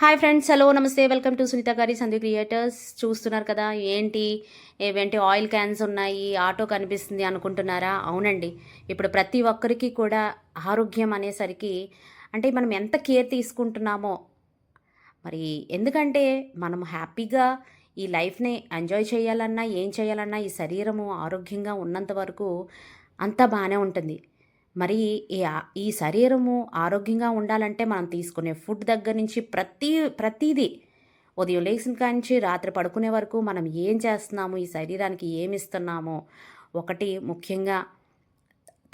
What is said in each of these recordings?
Hi friends hello నమస్తే. Welcome to Sunitha గారి సంధి క్రియేటర్స్ చూస్తున్నారు కదా ఏంటి? ఏవేంటి ఆయిల్ క్యాన్స్ ఉన్నాయి ఆటో కనిపిస్తుంది అనుకుంటున్నారా? అవునండి. ఇప్పుడు ప్రతి ఒక్కరికి కూడా ఆరోగ్యం అనేసరికి అంటే మనం ఎంత కేర్ తీసుకుంటున్నామో మరి ఎందుకంటే మనం హ్యాపీగా ఈ లైఫ్ని ఎంజాయ్ చేయాలన్నా ఏం చేయాలన్నా ఈ శరీరము ఆరోగ్యంగా ఉన్నంత వరకు అంతా బాగానే ఉంటుంది. మరి ఈ ఈ శరీరము ఆరోగ్యంగా ఉండాలంటే మనం తీసుకునే ఫుడ్ దగ్గర నుంచి ప్రతి ప్రతిదీ ఉదయం లేచిన కాంచి రాత్రి పడుకునే వరకు మనం ఏం చేస్తున్నాము? ఈ శరీరానికి ఏమి ఇస్తున్నాము? ఒకటి ముఖ్యంగా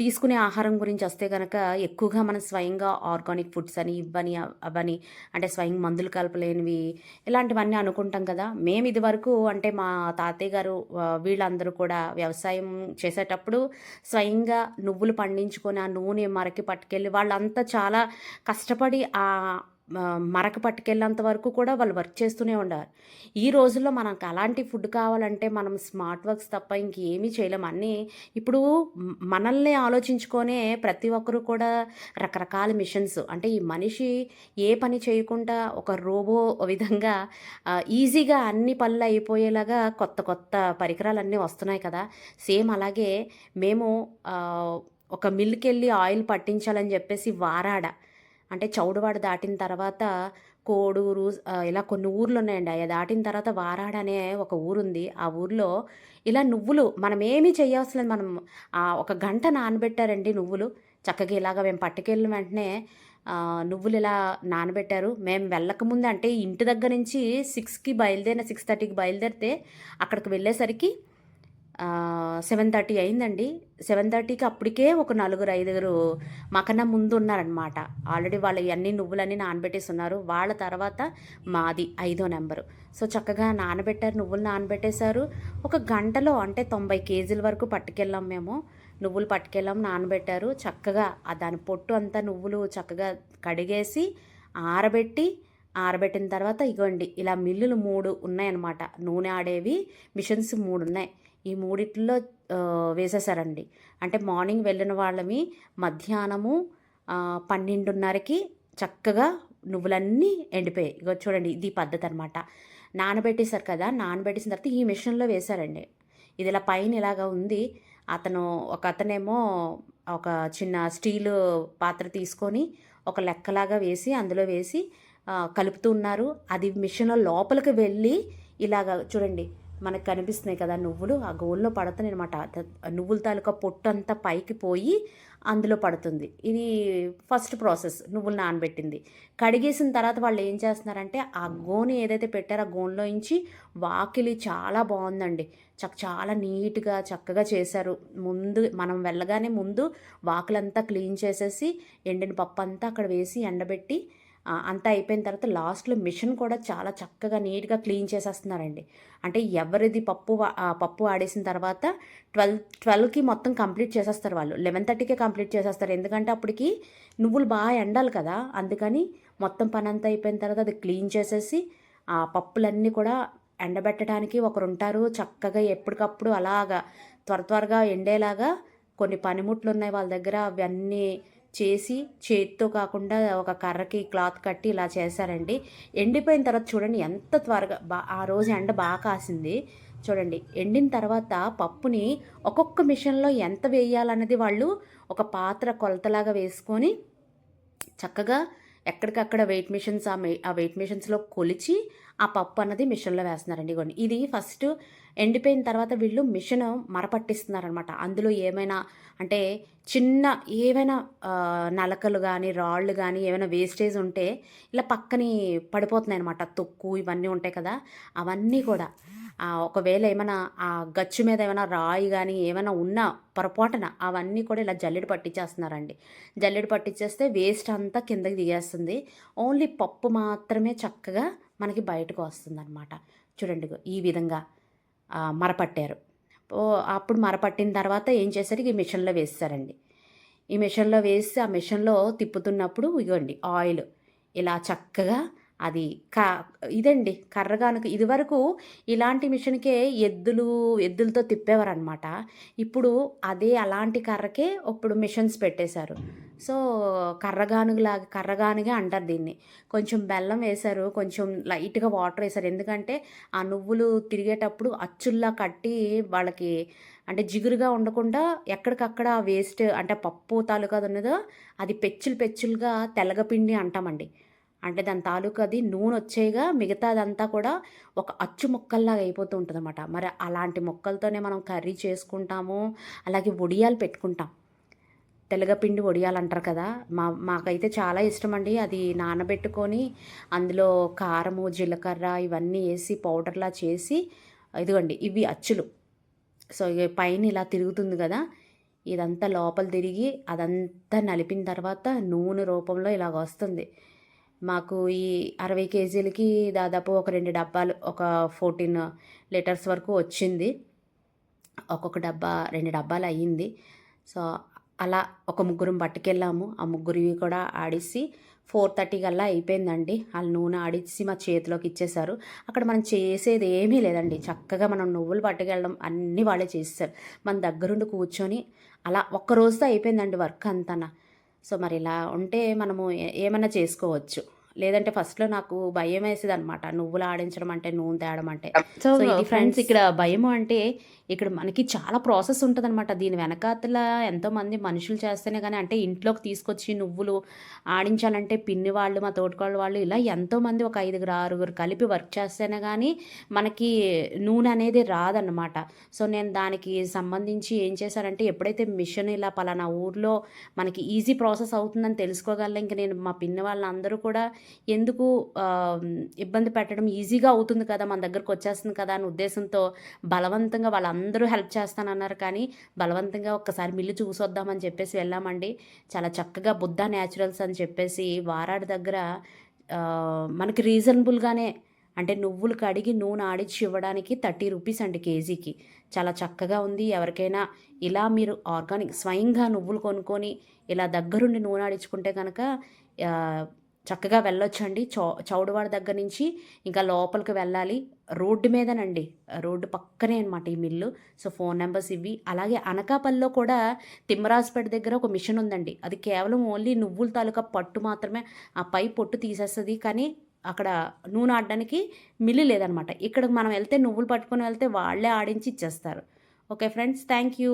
తీసుకునే ఆహారం గురించి వస్తే కనుక ఎక్కువగా మనం స్వయంగా ఆర్గానిక్ ఫుడ్స్ అని ఇవ్వని అవని అంటే స్వయం మందులు కలపలేనివి ఇలాంటివన్నీ అనుకుంటాం కదా. మేము ఇదివరకు అంటే మా తాతయ్య గారు వీళ్ళందరూ కూడా వ్యవసాయం చేసేటప్పుడు స్వయంగా నువ్వులు పండించుకొని ఆ నూనె మరకి పట్టుకెళ్ళి వాళ్ళంతా చాలా కష్టపడి ఆ, మరక పట్టుకెళ్ళేంత వరకు కూడా వాళ్ళు వర్క్ చేస్తూనే ఉండారు ఈ రోజుల్లో మనకు అలాంటి ఫుడ్ కావాలంటే మనం స్మార్ట్ వర్క్స్ తప్ప ఇంకేమీ చేయలేం. అన్నీ ఇప్పుడు మనల్ని ఆలోచించుకొనే ప్రతి ఒక్కరు కూడా రకరకాల మిషన్స్. అంటే ఈ మనిషి ఏ పని చేయకుండా ఒక రోబో విధంగా ఈజీగా అన్ని పనులు అయిపోయేలాగా కొత్త కొత్త పరికరాలన్నీ వస్తున్నాయి కదా. సేమ్ అలాగే మేము ఒక మిల్కి వెళ్ళి ఆయిల్ పట్టించాలని చెప్పేసి వారాడ అంటే చౌడువాడ దాటిన తర్వాత కోడూరు ఇలా కొన్ని ఊర్లు ఉన్నాయండి అవి దాటిన తర్వాత వారాడ అనే ఒక ఊరుంది. ఆ ఊర్లో ఇలా నువ్వులు మనం ఏమీ చేయవలసిన మనం ఆ, ఒక గంట నానబెట్టారండి నువ్వులు. చక్కగా ఇలాగ మేము పట్టుకెళ్ళిన వెంటనే నువ్వులు ఇలా నానబెట్టారు. మేము వెళ్ళకముందు అంటే ఇంటి దగ్గర నుంచి సిక్స్కి బయలుదేరిన సిక్స్ థర్టీకి బయలుదేరితే అక్కడికి వెళ్ళేసరికి సెవెన్ థర్టీ అయిందండి. సెవెన్ థర్టీకి అప్పటికే ఒక నలుగురు ఐదుగురు మాకన్నా ముందు ఉన్నారనమాట ఆల్రెడీ వాళ్ళు ఇవన్నీ నువ్వులన్నీ నానబెట్టేసి ఉన్నారు వాళ్ళ తర్వాత మాది ఐదో నెంబరు. సో చక్కగా నానబెట్టారు. నువ్వులు నానబెట్టేశారు. ఒక గంటలో అంటే తొంభై కేజీల వరకు పట్టుకెళ్ళాం మేము. నువ్వులు పట్టుకెళ్ళాం నానబెట్టారు. చక్కగా ఆ దాని పొట్టు అంతా నువ్వులు చక్కగా కడిగేసి ఆరబెట్టి ఆరబెట్టిన తర్వాత ఇగోండి ఇలా మిల్లులు మూడు ఉన్నాయన్నమాట. నూనె ఆడేవి మిషన్స్ మూడు ఉన్నాయి ఈ మూడిట్లో వేసేసారండి అంటే మార్నింగ్ వెళ్ళిన వాళ్ళమి మధ్యాహ్నము పన్నెండున్నరకి చక్కగా నువ్వులన్నీ ఎండిపోయాయి. ఇక చూడండి ఇది పద్ధతి అనమాట నానబెట్టేశారు కదా నానబెట్టేసిన తర్వాత ఈ మిషన్లో వేశారండి. ఇది ఇలా పైన ఇలాగా ఉంది. అతను ఒక అతనేమో ఒక చిన్న స్టీలు పాత్ర తీసుకొని ఒక లెక్కలాగా వేసి అందులో వేసి కలుపుతూ ఉన్నారు. అది మిషన్ లోపలికి వెళ్ళి ఇలాగ చూడండి మనకు కనిపిస్తున్నాయి కదా నువ్వులు ఆ గోల్లో పడుతున్నాయి అనమాట నువ్వుల తాలూకా పొట్టు అంతా పైకి పోయి అందులో పడుతుంది. ఇది ఫస్ట్ ప్రాసెస్ నువ్వులు నానబెట్టింది. కడిగేసిన తర్వాత వాళ్ళు ఏం చేస్తున్నారంటే ఆ గోని ఏదైతే పెట్టారో ఆ గోన్లో నుంచి వాకిలి చాలా బాగుందండి. చక్క చాలా నీట్గా చక్కగా చేశారు. ముందు మనం వెళ్ళగానే ముందు వాకిలంతా క్లీన్ చేసేసి ఎండిన పప్పు అంతా అక్కడ వేసి ఎండబెట్టి అంతా అయిపోయిన తర్వాత లాస్ట్లో మిషన్ కూడా చాలా చక్కగా నీట్గా క్లీన్ చేసేస్తున్నారండి. అంటే ఎవరిది పప్పు ఆ, పప్పు ఆడేసిన తర్వాత ట్వెల్వ్ ట్వెల్వ్కి మొత్తం కంప్లీట్ చేసేస్తారు వాళ్ళు. లెవెన్ థర్టీకే కంప్లీట్ చేసేస్తారు. ఎందుకంటే అప్పటికి నువ్వులు బాగా ఎండాలి కదా అందుకని మొత్తం పని అంతా అయిపోయిన తర్వాత అది క్లీన్ చేసేసి ఆ పప్పులన్నీ కూడా ఎండబెట్టడానికి ఒకరు ఉంటారు. చక్కగా ఎప్పటికప్పుడు అలాగా త్వర త్వరగా ఎండేలాగా కొన్ని పనిముట్లు ఉన్నాయి వాళ్ళ దగ్గర. అవన్నీ చేసి చేతితో కాకుండా ఒక కర్రకి క్లాత్ కట్టి ఇలా చేశారండి. ఎండిపోయిన తర్వాత చూడండి ఎంత త్వరగా బా ఆ రోజు ఎండ బాగా కాసింది. చూడండి ఎండిన తర్వాత పప్పుని ఒక్కొక్క మిషన్లో ఎంత వేయాలన్నది వాళ్ళు ఒక పాత్ర కొలతలాగా వేసుకొని చక్కగా ఎక్కడికక్కడ వెయిట్ మిషన్స్ ఆ మె- ఆ వెయిట్ మిషన్స్లో కొలిచి ఆ పప్పు అన్నది మిషన్లో వేస్తున్నారండి ఇగోండి. ఇది ఫస్ట్ ఎండిపోయిన తర్వాత వీళ్ళు మిషన్ మరపట్టిస్తున్నారనమాట. అందులో ఏమైనా అంటే చిన్న ఏవైనా నలకలు కానీ రాళ్ళు కానీ ఏమైనా వేస్టేజ్ ఉంటే ఇలా పక్కని పడిపోతున్నాయి అనమాట తొక్కు ఇవన్నీ ఉంటాయి కదా అవన్నీ కూడా ఒకవేళ ఏమైనా ఆ గచ్చు మీద ఏమైనా రాయి కానీ ఏమైనా ఉన్నా పొరపాటున అవన్నీ కూడా ఇలా జల్లెడు పట్టించేస్తున్నారండి. జల్లెడు పట్టించేస్తే వేస్ట్ అంతా కిందకి దిగేస్తుంది. ఓన్లీ పప్పు మాత్రమే చక్కగా మనకి బయటకు వస్తుందన్నమాట. చూడండి ఈ విధంగా మరపట్టారు. అప్పుడు మరపట్టిన తర్వాత ఏం చేశారు? ఈ మిషన్లో వేస్తారండి ఈ మిషన్లో వేసి ఆ మిషన్లో తిప్పుతున్నప్పుడు ఇగోండి ఆయిల్ ఇలా చక్కగా అది క ఇదండి కర్రగానుక. ఇదివరకు ఇలాంటి మిషన్కే ఎద్దులు ఎద్దులతో తిప్పేవారనమాట ఇప్పుడు అదే అలాంటి కర్రకే ఇప్పుడు మిషన్స్ పెట్టేశారు. సో కర్రగానుగులాగా కర్రగానుగా అంటారు దీన్ని. కొంచెం బెల్లం వేశారు కొంచెం లైట్గా వాటర్ వేశారు. ఎందుకంటే ఆ నువ్వులు తిరిగేటప్పుడు అచ్చుల్లా కట్టి వాళ్ళకి అంటే జిగురుగా ఉండకుండా ఎక్కడికక్కడ వేస్ట్ అంటే పప్పు తాలూకా అది ఉన్నదో అది పెచ్చులు పెచ్చులుగా తెల్లగపిండి అంటామండి. అంటే దాని తాలూకా అది నూనె వచ్చేగా మిగతాదంతా కూడా ఒక అచ్చు ముక్కల్లాగా అయిపోతూ ఉంటుంది అనమాట మరి అలాంటి ముక్కలతోనే మనం కర్రీ చేసుకుంటాము అలాగే వడియాలు పెట్టుకుంటాం. తెలగపిండి వడియాలు అంటారు కదా మా మాకైతే చాలా ఇష్టం అండి అది నానబెట్టుకొని అందులో కారము జీలకర్ర ఇవన్నీ వేసి పౌడర్లా చేసి ఇదిగోండి ఇవి అచ్చులు. సో పైన ఇలా తిరుగుతుంది కదా ఇదంతా లోపల తిరిగి అదంతా నలిపిన తర్వాత నూనె రూపంలో ఇలాగ వస్తుంది. మాకు ఈ అరవై కేజీలకి దాదాపు ఒక రెండు డబ్బాలు ఒక ఫోర్టీన్ లీటర్స్ వరకు వచ్చింది. ఒక్కొక్క డబ్బా రెండు డబ్బాలు అయ్యింది. సో అలా ఒక ముగ్గురం పట్టుకెళ్ళాము. ఆ ముగ్గురివి కూడా ఆడిసి ఫోర్ థర్టీ కల్లా అయిపోయిందండి. వాళ్ళు నూనె ఆడిచ్చి మా చేతిలోకి ఇచ్చేసారు అక్కడ మనం చేసేది ఏమీ లేదండి. చక్కగా మనం నువ్వులు పట్టుకెళ్ళడం అన్నీ వాళ్ళే చేస్తారు మన దగ్గరుండి కూర్చొని అలా ఒక్క రోజుతో అయిపోయిందండి వర్క్ అంతా. సో మరి ఇలా ఉంటే మనము ఏమైనా చేసుకోవచ్చు. లేదంటే ఫస్ట్లో నాకు భయం వేసేది అనమాట నువ్వులు ఆడించడం అంటే నూనె తేయడం అంటే. సో ఇది ఫ్రెండ్స్ ఫ్రెండ్స్ ఇక్కడ భయం అంటే ఇక్కడ మనకి చాలా ప్రాసెస్ ఉంటుంది అనమాట దీని వెనకాతల ఎంతోమంది మనుషులు చేస్తేనే కానీ అంటే ఇంట్లోకి తీసుకొచ్చి నువ్వులు ఆడించాలంటే పిన్ని వాళ్ళు మా తోటకోళ్ళ వాళ్ళు ఇలా ఎంతోమంది ఒక ఐదుగురు ఆరుగురు కలిపి వర్క్ చేస్తేనే కానీ మనకి నూనె అనేది రాదన్నమాట. సో నేను దానికి సంబంధించి ఏం చేశానంటే ఎప్పుడైతే మిషన్ ఇలా పలానా ఊర్లో మనకి ఈజీ ప్రాసెస్ అవుతుందని తెలుసుకోగల ఇంక నేను మా పిన్ని వాళ్ళందరూ కూడా ఎందుకు ఇబ్బంది పెట్టడం ఈజీగా అవుతుంది కదా మన దగ్గరకు వచ్చేస్తుంది కదా అనే ఉద్దేశంతో బలవంతంగా వాళ్ళందరూ హెల్ప్ చేస్తానన్నారు. కానీ బలవంతంగా ఒక్కసారి మిల్లు చూసొద్దామని చెప్పేసి వెళ్ళామండి. చాలా చక్కగా బుద్ధ న్యాచురల్స్ అని చెప్పేసి వారాడి దగ్గర మనకి రీజనబుల్గానే అంటే నువ్వులు కడిగి నూనె ఆడిచ్చి ఇవ్వడానికి థర్టీ రూపీస్ అండి కేజీకి. చాలా చక్కగా ఉంది. ఎవరికైనా ఇలా మీరు ఆర్గానిక్ స్వయంగా నువ్వులు కొనుక్కొని ఇలా దగ్గరుండి నూనె ఆడించుకుంటే కనుక చక్కగా వెళ్ళొచ్చండి. చౌ చౌడవాడ దగ్గర నుంచి ఇంకా లోపలికి వెళ్ళాలి. రోడ్డు మీదనండి. రోడ్డు పక్కనే అనమాట ఈ మిల్లు. సో ఫోన్ నెంబర్స్ ఇవి అలాగే అనకాపల్లిలో కూడా తిమ్మరాజుపేట దగ్గర ఒక మిషన్ ఉందండి. అది కేవలం ఓన్లీ నువ్వుల తాలూకా పట్టు మాత్రమే ఆ పై పొట్టు తీసేస్తుంది. కానీ అక్కడ నూనె ఆడడానికి మిల్లు లేదనమాట ఇక్కడ మనం వెళ్తే నువ్వులు పట్టుకొని వెళ్తే వాళ్ళే ఆడించి ఇచ్చేస్తారు. Okay friends thank you